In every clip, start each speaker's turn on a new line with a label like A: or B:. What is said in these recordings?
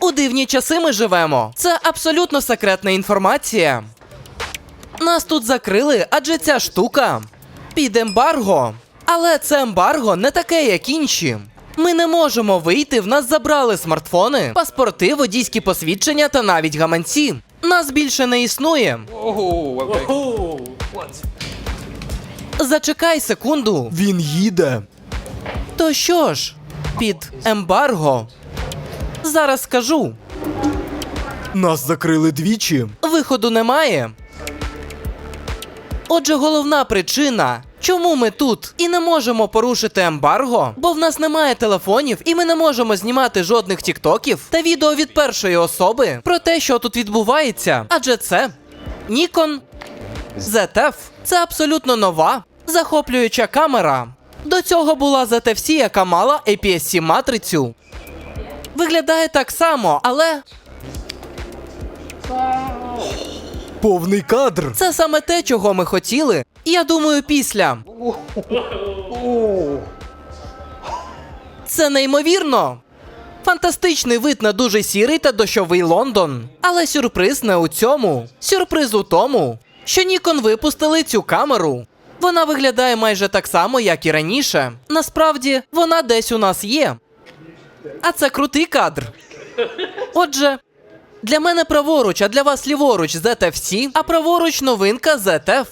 A: У дивні часи ми живемо. Це абсолютно секретна інформація. Нас тут закрили, адже ця штука під ембарго. Але це ембарго не таке, як інші. Ми не можемо вийти, в нас забрали смартфони, паспорти, водійські посвідчення та навіть гаманці. Нас більше не існує. Зачекай секунду.
B: Він їде.
A: То що ж, під ембарго? Зараз скажу.
B: Нас закрили двічі.
A: Виходу немає. Отже, головна причина, чому ми тут і не можемо порушити ембарго, бо в нас немає телефонів, і ми не можемо знімати жодних тіктоків та відео від першої особи про те, що тут відбувається. Адже це Nikon ZF. Це абсолютно нова, захоплююча камера. До цього була ZFC, яка мала APS-C матрицю. Виглядає так само, але
B: Повний кадр.
A: Це саме те, чого ми хотіли. І Я думаю, після. Це неймовірно. Фантастичний вид на дуже сірий та дощовий Лондон. Але сюрприз не у цьому. Сюрприз у тому, що Нікон випустили цю камеру. Вона виглядає майже так само, як і раніше. Насправді, вона десь у нас є. А це крутий кадр. Отже, для мене праворуч, а для вас ліворуч ZFC, а праворуч новинка ZF.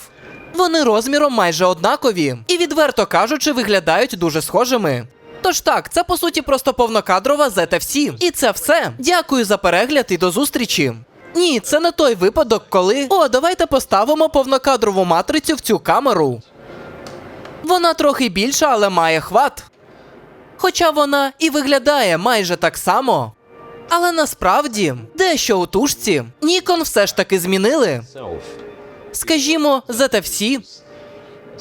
A: Вони розміром майже однакові і, відверто кажучи, виглядають дуже схожими. Тож так, це по суті просто повнокадрова ZFC. І це все. Дякую за перегляд і до зустрічі. Ні, це не той випадок, коли. О, давайте поставимо повнокадрову матрицю в цю камеру. Вона трохи більша, але має хват. Хоча вона і виглядає майже так само. Але насправді, дещо у тушці Нікон все ж таки змінили. Скажімо, ZFC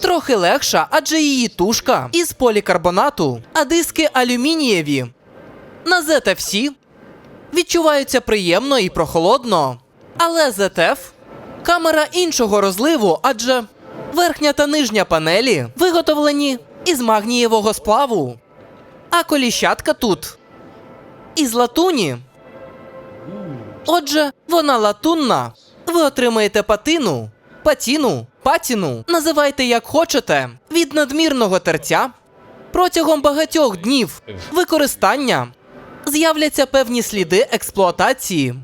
A: трохи легша, адже її тушка із полікарбонату, а диски алюмінієві. На ZFC відчуваються приємно і прохолодно. Але ZF камера іншого розливу, адже верхня та нижня панелі виготовлені із магнієвого сплаву. А коліщатка тут із латуні. Отже, вона латунна. Ви отримаєте патину, патіну, патіну, називайте як хочете, від надмірного тертя. Протягом багатьох днів використання з'являться певні сліди експлуатації.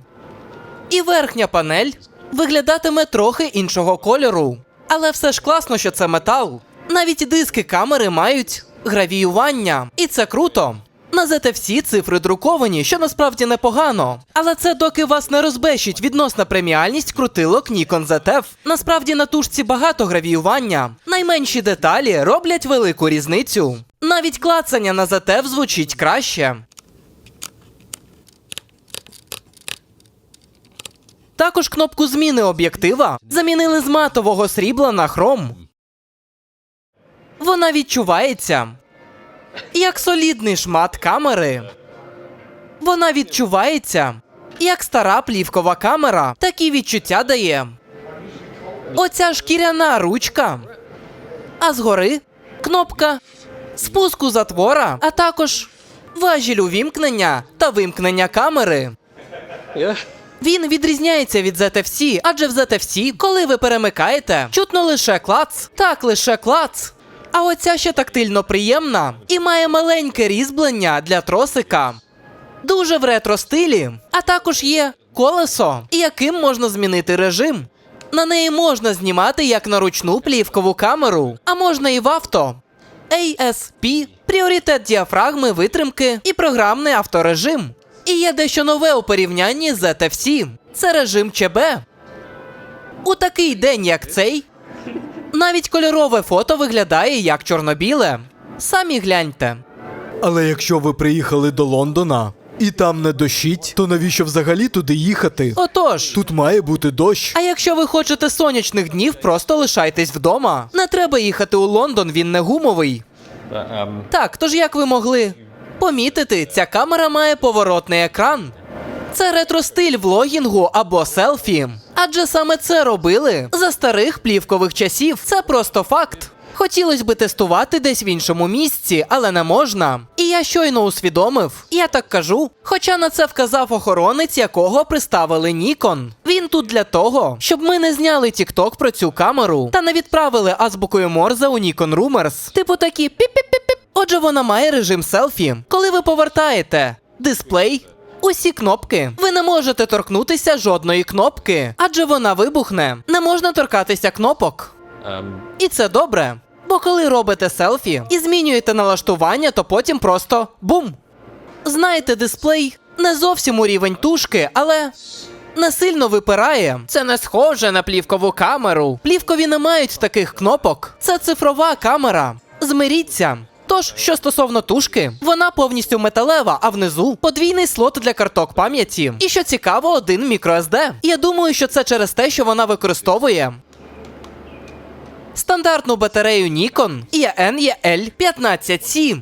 A: І верхня панель виглядатиме трохи іншого кольору. Але все ж класно, що це метал. Навіть диски камери мають гравіювання, і це круто. На ZFC цифри друковані, що насправді непогано. Але це доки вас не розбещить відносна преміальність крутилок Nikon ZF. Насправді на тушці багато гравіювання. Найменші деталі роблять велику різницю. Навіть клацання на ZF звучить краще. Також кнопку зміни об'єктива замінили з матового срібла на хром. Вона відчувається як солідний шмат камери. Вона відчувається як стара плівкова камера. Такі відчуття дає. Оця шкіряна ручка. А згори кнопка спуску затвора, а також важіль увімкнення та вимкнення камери. Він відрізняється від ZFC, адже в ZFC, коли ви перемикаєте, чутно лише клац. Так, лише клац. А оця ще тактильно приємна і має маленьке різьблення для тросика. Дуже в ретро стилі, а також є колесо, яким можна змінити режим. На неї можна знімати як на ручну плівкову камеру, а можна і в авто. ASP пріоритет діафрагми, витримки і програмний авторежим. І є дещо нове у порівнянні з ZFC. Це режим ЧБ. У такий день, як цей, навіть кольорове фото виглядає як чорно-біле. Самі гляньте.
B: Але якщо ви приїхали до Лондона і там не дощить, то навіщо взагалі туди їхати?
A: Отож.
B: Тут має бути дощ.
A: А якщо ви хочете сонячних днів, просто лишайтесь вдома. Не треба їхати у Лондон, він не гумовий. Так, тож як ви могли помітити, ця камера має поворотний екран. Це ретро-стиль влогінгу або селфі. Адже саме це робили за старих плівкових часів. Це просто факт. Хотілося би тестувати десь в іншому місці, але не можна. І я щойно усвідомив, я так кажу. Хоча на це вказав охоронець, якого приставили Нікон. Він тут для того, щоб ми не зняли TikTok про цю камеру та не відправили азбукою Морзе у Nikon Rumors. Типу такі піп-піп-піп-піп. Отже, вона має режим селфі. Коли ви повертаєте дисплей. Усі кнопки. Ви не можете торкнутися жодної кнопки, адже вона вибухне. Не можна торкатися кнопок.
C: Ем,
A: І це добре. Бо коли робите селфі і змінюєте налаштування, то потім просто бум. Знаєте, дисплей не зовсім у рівень тушки, але не сильно випирає. Це не схоже на плівкову камеру. Плівкові не мають таких кнопок. Це цифрова камера. Змиріться. Тож, що стосовно тушки, вона повністю металева, а внизу подвійний слот для карток пам'яті. І що цікаво, один microSD. Я думаю, що це через те, що вона використовує стандартну батарею Nikon EN 15C.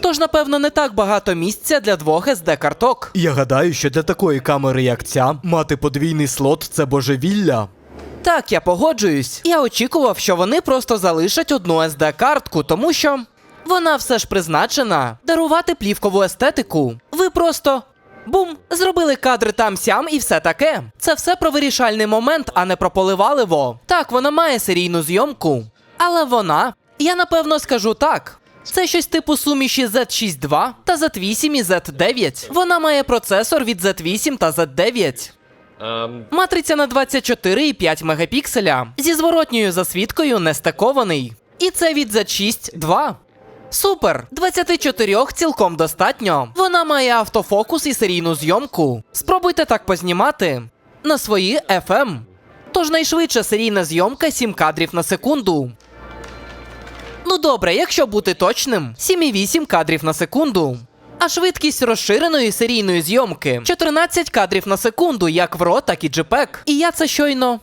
A: Тож, напевно, не так багато місця для двох SD карток.
B: Я гадаю, що для такої камери, як ця, мати подвійний слот це божевілля.
A: Так, я погоджуюсь. Я очікував, що вони просто залишать одну SD картку, тому що вона все ж призначена дарувати плівкову естетику. Ви просто. Бум! Зробили кадри там сям і все таке. Це все про вирішальний момент, а не про поливаливо. Так, вона має серійну зйомку. Але вона, я напевно скажу так. Це щось типу суміші Z6 та Z8 і Z9. Вона має процесор від Z8 та Z9.
C: ем,
A: Матриця на 24,5 мегапікселя зі зворотньою засвідкою не стикований. І це від Z6 2. Супер! 24 цілком достатньо. Вона має автофокус і серійну зйомку. Спробуйте так познімати на свої FM. Тож найшвидша серійна зйомка 7 кадрів на секунду. Добре, якщо бути точним, 7,8 кадрів на секунду. А швидкість розширеної серійної зйомки 14 кадрів на секунду, як в RAW, так і JPEG. І я це щойно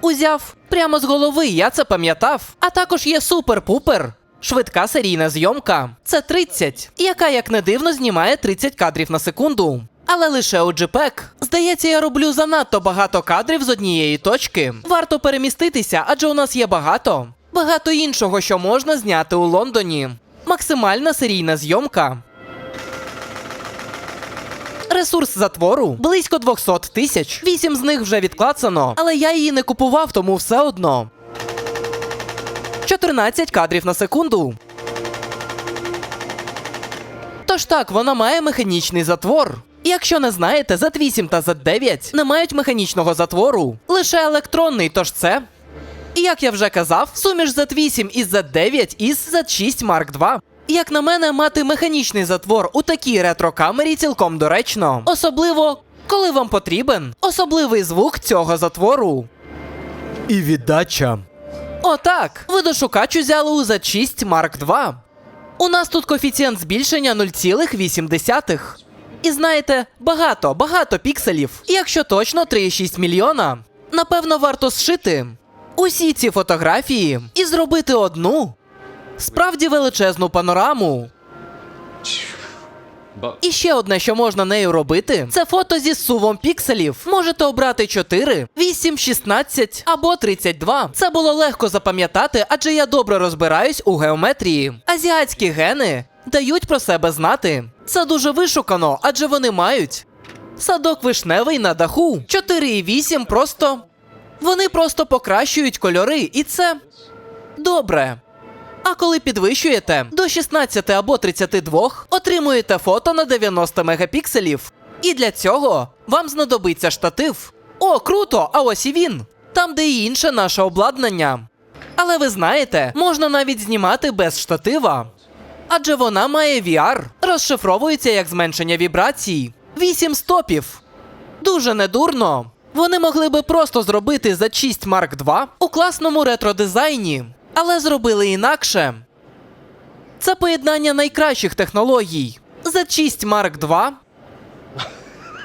A: узяв прямо з голови, я це пам'ятав. А також є супер-пупер. Швидка серійна зйомка це 30, яка, як не дивно, знімає 30 кадрів на секунду. Але лише у JPEG. Здається, я роблю занадто багато кадрів з однієї точки. Варто переміститися, адже у нас є багато. Багато іншого, що можна зняти у Лондоні. Максимальна серійна зйомка. Ресурс затвору близько 200 тисяч. Вісім з них вже відклацано, але я її не купував, тому все одно. 14 кадрів на секунду. Тож так, вона має механічний затвор. Якщо не знаєте, Z8 та Z9 не мають механічного затвору, лише електронний, тож це. І як я вже казав, суміш Z8 із Z9 із Z6 Mark II. Як на мене, мати механічний затвор у такій ретро-камері цілком доречно. Особливо, коли вам потрібен особливий звук цього затвору.
B: І віддача.
A: Отак, видошукач узяли у Z6 Mark II. У нас тут коефіцієнт збільшення 0,8. І знаєте, багато, багато пікселів. Якщо точно 3,6 мільйона. Напевно, варто зшити усі ці фотографії і зробити одну справді величезну панораму. І ще одне, що можна нею робити, це фото зі сувом пікселів. Можете обрати 4, 8, 16 або 32. Це було легко запам'ятати, адже я добре розбираюсь у геометрії. Азіатські гени дають про себе знати. Це дуже вишукано, адже вони мають. Садок вишневий на даху. 4,8 просто. Вони просто покращують кольори, і це добре. А коли підвищуєте до 16 або 32, отримуєте фото на 90 мегапікселів. І для цього вам знадобиться штатив. О, круто! А ось і він. Там, де і інше наше обладнання. Але ви знаєте, можна навіть знімати без штатива. Адже вона має VR, розшифровується як зменшення вібрацій. 8 стопів. Дуже недурно. Вони могли би просто зробити за 6 Mark II у класному ретро-дизайні, але зробили інакше. Це поєднання найкращих технологій. За 6 Mark II.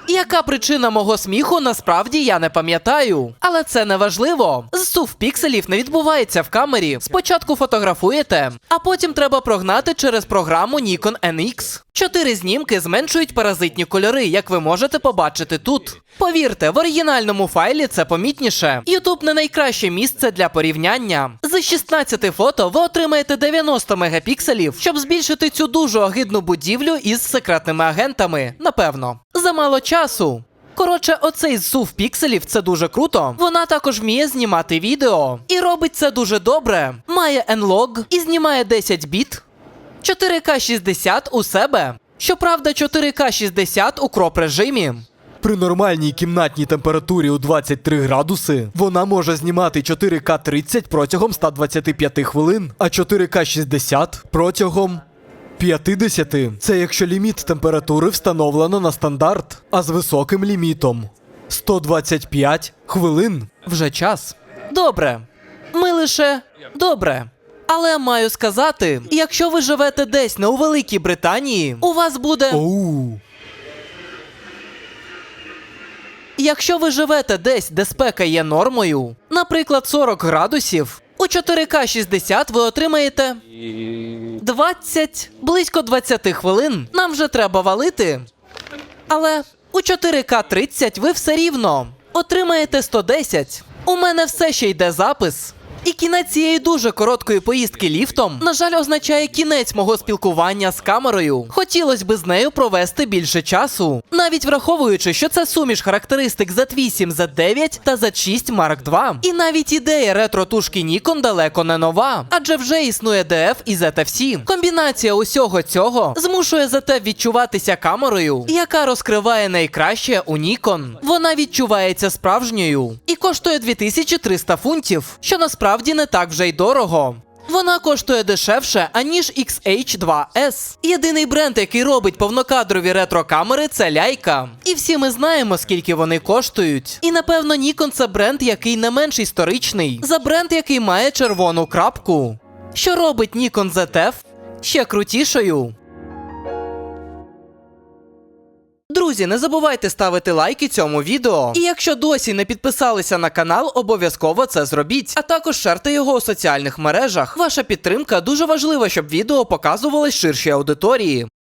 A: Яка причина мого сміху, насправді я не пам'ятаю. Але це не важливо. Зсув пікселів не відбувається в камері. Спочатку фотографуєте, а потім треба прогнати через програму Nikon NX. Чотири знімки зменшують паразитні кольори, як ви можете побачити тут. Повірте, в оригінальному файлі це помітніше. YouTube не найкраще місце для порівняння. З 16 фото ви отримаєте 90 мегапікселів, щоб збільшити цю дуже огидну будівлю із секретними агентами. Напевно, замало часу. Коротше, оцей зсув пікселів це дуже круто. Вона також вміє знімати відео. І робить це дуже добре. Має N-Log і знімає 10 біт. 4К 60 у себе. Щоправда, 4К 60 у кроп режимі.
B: При нормальній кімнатній температурі у 23 градуси вона може знімати 4К 30 протягом 125 хвилин, а 4К 60 протягом 50. Це якщо ліміт температури встановлено на стандарт, а з високим лімітом 125 хвилин.
A: Вже час. Добре. Ми лише добре. Але маю сказати, якщо ви живете десь не у Великій Британії, у вас буде.
B: Оу.
A: Якщо ви живете десь, де спека є нормою, наприклад, 40 градусів, у 4К 60 ви отримаєте 20, близько 20 хвилин. Нам вже треба валити. Але у 4К 30 ви все рівно отримаєте 110. У мене все ще йде запис. І кінець цієї дуже короткої поїздки ліфтом, на жаль, означає кінець мого спілкування з камерою. Хотілося б з нею провести більше часу, навіть враховуючи, що це суміш характеристик Z8, Z9 та Z6 Mark II. І навіть ідея ретро-тушки Nikon далеко не нова, адже вже існує DF і ZFC. Комбінація усього цього змушує ZF відчуватися камерою, яка розкриває найкраще у Nikon. Вона відчувається справжньою і коштує 2300 фунтів, що насправді не так вже й дорого. Вона коштує дешевше, аніж XH2S. Єдиний бренд, який робить повнокадрові ретро-камери, це ляйка. І всі ми знаємо, скільки вони коштують. І напевно Nikon це бренд, який не менш історичний, за бренд, який має червону крапку. Що робить Nikon ZF ще крутішою. Друзі, не забувайте ставити лайки цьому відео. І якщо досі не підписалися на канал, обов'язково це зробіть. А також шерте його у соціальних мережах. Ваша підтримка дуже важлива, щоб відео показувалось ширшій аудиторії.